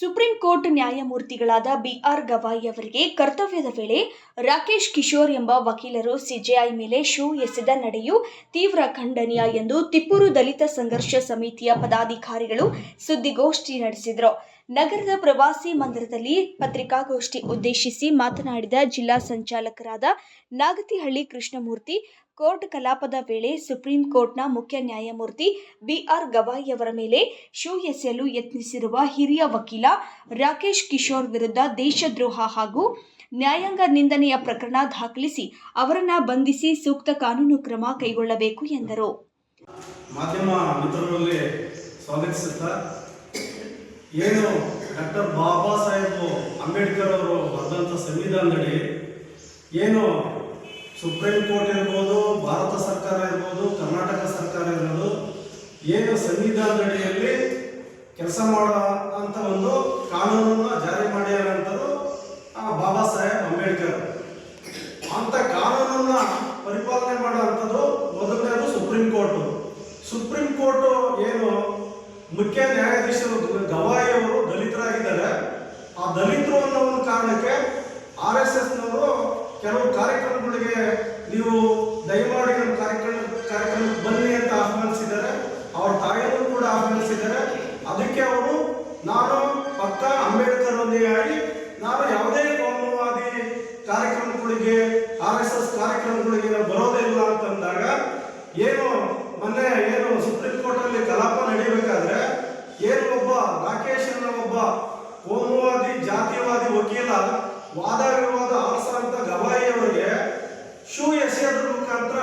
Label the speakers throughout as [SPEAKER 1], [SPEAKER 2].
[SPEAKER 1] Supreme court ನ್ಯಾಯಮೂರ್ತಿಗಳಾದ B R Gavai ಅವರಿಗೆ ಕರ್ತವ್ಯದ ವೇಳೆ ರಾಕೇಶ್ ಕಿಶೋರ್ ಎಂಬ ವಕೀಲರು ಸಿಜೆಐ ಮೇಲೆ ಶೂ ಎಸೆದ ನಡೆಯು ತೀವ್ರ ಖಂಡನೀಯ ಎಂದು ತಿಪ್ಪೂರು ದಲಿತ ಸಂಘರ್ಷ ಸಮಿತಿಯ ಪದಾಧಿಕಾರಿಗಳು ಸುದ್ದಿಗೋಷ್ಠಿ ನಡೆಸಿದರು. ನಗರದ ಪ್ರವಾಸಿ ಮಂದಿರದಲ್ಲಿ ಪತ್ರಿಕಾಗೋಷ್ಠಿ ಉದ್ದೇಶಿಸಿ ಮಾತನಾಡಿದ ಜಿಲ್ಲಾ ಸಂಚಾಲಕರಾದ ನಾಗತಿಹಳ್ಳಿ ಕೃಷ್ಣಮೂರ್ತಿ ಕೋರ್ಟ್ ಕಲಾಪದ ವೇಳೆ ಸುಪ್ರೀಂ ಕೋರ್ಟ್ನ ಮುಖ್ಯ ನ್ಯಾಯಮೂರ್ತಿ ಬಿಆರ್ ಗವಾಯಿ ಅವರ ಮೇಲೆ ಶೂ ಎಸೆಯಲು ಯತ್ನಿಸಿರುವ ಹಿರಿಯ ವಕೀಲ ರಾಕೇಶ್ ಕಿಶೋರ್ ವಿರುದ್ಧ ದೇಶದ್ರೋಹ ಹಾಗೂ ನ್ಯಾಯಾಂಗ ನಿಂದನೆಯ ಪ್ರಕರಣ ದಾಖಲಿಸಿ ಅವರನ್ನ ಬಂಧಿಸಿ ಸೂಕ್ತ ಕಾನೂನು ಕ್ರಮ ಕೈಗೊಳ್ಳಬೇಕು ಎಂದರು.
[SPEAKER 2] ಮಾಧ್ಯಮ ಬಾಬಾ ಸಾಹೇಬ್ ಅಂಬೇಡ್ಕರ್ ಅವರು ಸಂವಿಧಾನದಲ್ಲಿ ಏನು ಸುಪ್ರೀಂ ಕೋರ್ಟ್ ಇರ್ಬೋದು, ಭಾರತ ಸರ್ಕಾರ ಇರ್ಬೋದು, ಕರ್ನಾಟಕ ಸರ್ಕಾರ ಇರ್ಬೋದು, ಏನು ಸಂವಿಧಾನದಡಿಯಲ್ಲಿ ಕೆಲಸ ಮಾಡೋ ಅಂತ ಒಂದು ಕಾನೂನನ್ನು ಜಾರಿ ಮಾಡ್ಯಾರಂಥದ್ದು ಆ ಬಾಬಾ ಸಾಹೇಬ್ ಅಂಬೇಡ್ಕರ್ ಅಂತ ಕಾನೂನನ್ನ ಪರಿಪಾಲನೆ ಮಾಡುವಂಥದ್ದು ಮೊದಲನೇದು ಸುಪ್ರೀಂ ಕೋರ್ಟು. ಸುಪ್ರೀಂ ಕೋರ್ಟು ಏನು ಮುಖ್ಯ ನ್ಯಾಯಾಧೀಶರು ಗವಾಯಿ ಅವರು ದಲಿತರಾಗಿದ್ದಾರೆ. ಆ ದಲಿತರು ಅನ್ನೋ ಒಂದು ಕಾರಣಕ್ಕೆ ಆರ್ ಎಸ್ ಎಸ್ನವರು ಕೆಲವು ಕಾರ್ಯಕ್ರಮಗಳಿಗೆ ನೀವು ದಯಮಾಡಿ ನಮ್ಮ ಕಾರ್ಯಕ್ರಮ ಕಾರ್ಯಕ್ರಮಕ್ಕೆ ಬನ್ನಿ ಅಂತ ಆಹ್ವಾನಿಸಿದ್ದಾರೆ. ಅವ್ರ ತಾಯಿಯನ್ನು ಕೂಡ ಆಹ್ವಾನಿಸಿದ್ದಾರೆ. ಅದಕ್ಕೆ ಅವರು, ನಾನು ಪಕ್ಕ ಅಂಬೇಡ್ಕರ್ ಆಗಿ ನಾನು ಯಾವುದೇ ಕಾರ್ಯಕ್ರಮಗಳಿಗೆ, ಆರ್ ಎಸ್ ಎಸ್ ಕಾರ್ಯಕ್ರಮಗಳಿಗೆ ನಾನು ಬರೋದೇ ಇಲ್ಲ ಅಂತಂದಾಗ ಏನು ಮೊನ್ನೆ ಏನು ಸುಪ್ರೀಂ ಕೋರ್ಟ್ ಅಲ್ಲಿ ಕಲಾಪ ನಡೀಬೇಕಾದ್ರೆ ಏನು ಒಬ್ಬ ರಾಕೇಶ್ ಅನ್ನೋ ಒಬ್ಬ ಕೋಮುವಾದಿ ಜಾತಿವಾದಿ ವಕೀಲ ವಾದ ವಿವಾದ ಆರಿಸಂತ ಗವಾಯಿ ಅವರಿಗೆ ಶೂ ಎಸೆಯೋದ್ರ ಮುಖಾಂತರ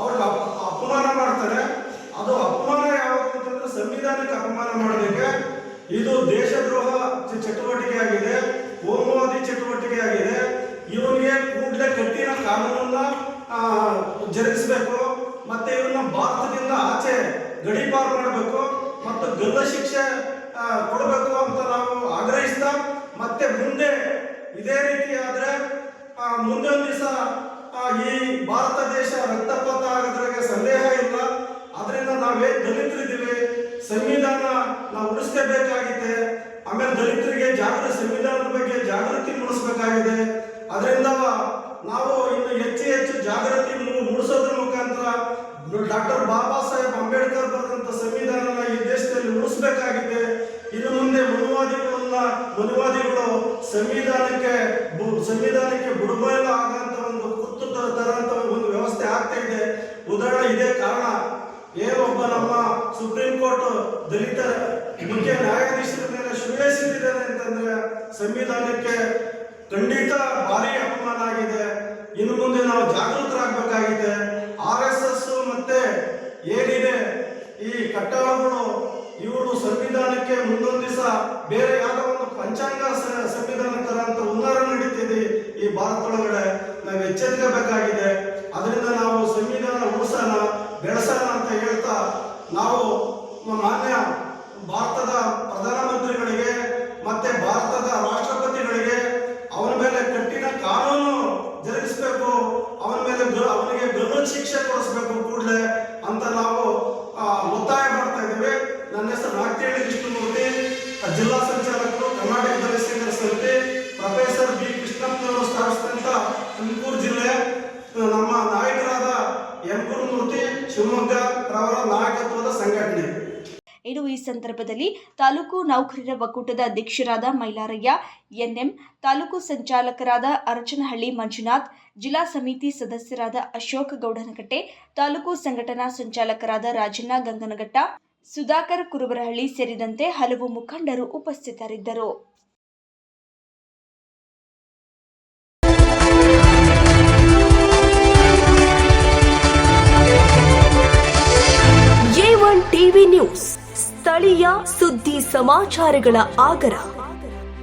[SPEAKER 2] ಅವ್ರಿಗೆ ಅಪ ಅಪಮಾನ ಮಾಡ್ತಾರೆ ಅದು ಅಪಮಾನ ಯಾವುದು ಅಂತಂದ್ರೆ ಸಂವಿಧಾನಕ್ಕೆ ಅಪಮಾನ ಮಾಡೋದಕ್ಕೆ ಇದು ದೇಶದ್ರೋಹ ಚಟುವಟಿಕೆ ಆಗಿದೆ ಹೋಮವಾದಿ ಚಟುವಟಿಕೆ ಆಗಿದೆ ಇವನಿಗೆ ಕೂಡಲೇ ಕಠಿಣ ಕಾನೂನನ್ನ ಜರುಗಿಸಬೇಕು. ಮತ್ತೆ ಇವನ್ನ ಭಾರತದಿಂದ ಆಚೆ ಗಡೀಪಾರು ಮಾಡಬೇಕು. ಮತ್ತು ಗಲ್ಲ ಶಿಕ್ಷೆ ಕೊಡಬೇಕು ಅಂತ ನಾವು ಆಗ್ರಹಿಸ್ತಾ, ಮತ್ತೆ ಮುಂದೆ ಇದೇ ರೀತಿ ಆದ್ರೆ ಮುಂದೆ ಒಂದು ಉಳಿಸ್ಲೇಬೇಕಾಗಿದೆ ಆಮೇಲೆ ದಲಿತರಿಗೆ ಜಾಗೃತಿ, ಸಂವಿಧಾನದ ಬಗ್ಗೆ ಜಾಗೃತಿ ಮೂಡಿಸಬೇಕಾಗಿದೆ. ಅದರಿಂದ ನಾವು ಇನ್ನು ಹೆಚ್ಚು ಹೆಚ್ಚು ಜಾಗೃತಿ ಮೂಡಿಸೋದ್ರ ಮುಖಾಂತರ ಡಾಕ್ಟರ್ ಬಾಬಾ ಸಾಹೇಬ್ ಅಂಬೇಡ್ಕರ್ ಬರೆದಂತ ಸಂವಿಧಾನನ ಈ ದೇಶದಲ್ಲಿ ಉಳಿಸಬೇಕಾಗಿದೆ ಇನ್ನು ಮುಂದೆ ಮನುವಾದಿಗಳನ್ನ, ಮನುವಾದಿಗಳು ಸಂವಿಧಾನಕ್ಕೆ ಸಂವಿಧಾನಕ್ಕೆ ಬುಡಬಯಲು ಆಗಂತ ಒಂದು ಕುತ್ತು ತರಂತ ಒಂದು ವ್ಯವಸ್ಥೆ ಆಗ್ತಾ ಇದೆ. ಉದಾಹರಣೆ ಇದೇ ಕಾರಣ. ಏನೊಬ್ಬ ನಮ್ಮ ಸುಪ್ರೀಂ ಕೋರ್ಟ್ ದಲಿತ ಮುಖ್ಯ ನ್ಯಾಯಾಧೀಶರ ಮೇಲೆ ಶ್ರೇಯಸ್ಸಿದ್ದಾರೆ ಅಂತಂದ್ರೆ ಸಂವಿಧಾನಕ್ಕೆ ಖಂಡಿತ ಭಾರಿ ಅಪಮಾನ ಆಗಿದೆ. ಇನ್ನು ಮುಂದೆ ನಾವು ಜಾಗೃತರಾಗಬೇಕಾಗಿದೆ. ಆರ್ ಎಸ್ ಎಸ್ ಮತ್ತೆ ಏನಿದೆ? ಈ ಕಟ್ಟಡಗಳು, ಇವರು ಸಂವಿಧಾನಕ್ಕೆ ಮುಂದೊಂದು ದಿವಸ ಬೇರೆ ಯಾವುದೋ ಒಂದು ಪಂಚಾಂಗ ಸಂವಿಧಾನ ತರ ಅಂತ ಉನ್ನಾರ ನಡೀತಿದೆ ಈ ಭಾರತದೊಳಗಡೆ ನಾವು ಎಚ್ಚೆತ್ಕೋಬೇಕಾಗಿದೆ. ಅದರಿಂದ ನಾವು ಸಂವಿಧಾನ ಉಳಿಸೋಣ, ಬೆಳೆಸೋಣ ಅಂತ ಹೇಳ್ತಾ ನಾವು ಮಾನ್ಯ ಭಾರತದ ಪ್ರಧಾನಮಂತ್ರಿಗಳಿಗೆ ಮತ್ತೆ ಭಾರತದ ರಾಷ್ಟ್ರಪತಿಗಳಿಗೆ ಅವನ ಮೇಲೆ ಕಠಿಣ ಕಾನೂನು ಜರುಗಿಸಬೇಕು, ಅವನ ಮೇಲೆ ಅವನಿಗೆ ಗೃಹ ಶಿಕ್ಷೆ ಕೊಡಿಸಬೇಕು ಕೂಡಲೇ ಅಂತ ನಾವು ಒತ್ತಾಯ ಮಾಡ್ತಾ ಇದ್ದೇವೆ. ನನ್ನ ಹೆಸರು ನಾಗ್ತಿಹಳ್ಳಿ ಕೃಷ್ಣಮೂರ್ತಿ, ಜಿಲ್ಲಾ ಸಂಚಾಲಕರು ಕರ್ನಾಟಕ ದಲಿತ ಸಂಘರ್ಷ ಸಮಿತಿ ಪ್ರೊಫೆಸರ್ ಬಿ ಕೃಷ್ಣಪ್ಪನವರು ಸ್ಥಾಪಿಸಿದಂತ ತುಮಕೂರು ಜಿಲ್ಲೆ. ನಮ್ಮ ನಾಯಕರಾದ ಎಂ ಗುರುಮೂರ್ತಿ ಶಿವಮೊಗ್ಗ ರವರ ನಾಯಕತ್ವದ ಸಂಘಟನೆ.
[SPEAKER 1] ಈ ಸಂದರ್ಭದಲ್ಲಿ ತಾಲೂಕು ನೌಕರರ ಒಕ್ಕೂಟದ ಅಧ್ಯಕ್ಷರಾದ ಮೈಲಾರಯ್ಯ, ಎನ್ಎಂ, ತಾಲೂಕು ಸಂಚಾಲಕರಾದ ಅರಚನಹಳ್ಳಿ ಮಂಜುನಾಥ್, ಜಿಲ್ಲಾ ಸಮಿತಿ ಸದಸ್ಯರಾದ ಅಶೋಕ್ ಗೌಡನಕಟ್ಟೆ, ತಾಲೂಕು ಸಂಘಟನಾ ಸಂಚಾಲಕರಾದ ರಾಜಣ್ಣ ಗಂಗನಘಟ್ಟ ಸುಧಾಕರ್ ಕುರುಬರಹಳ್ಳಿ ಸೇರಿದಂತೆ ಹಲವು ಮುಖಂಡರು ಉಪಸ್ಥಿತರಿದ್ದರು.
[SPEAKER 3] ಸುದ್ದಿ ಸಮಾಚಾರಗಳ ಆಗರ.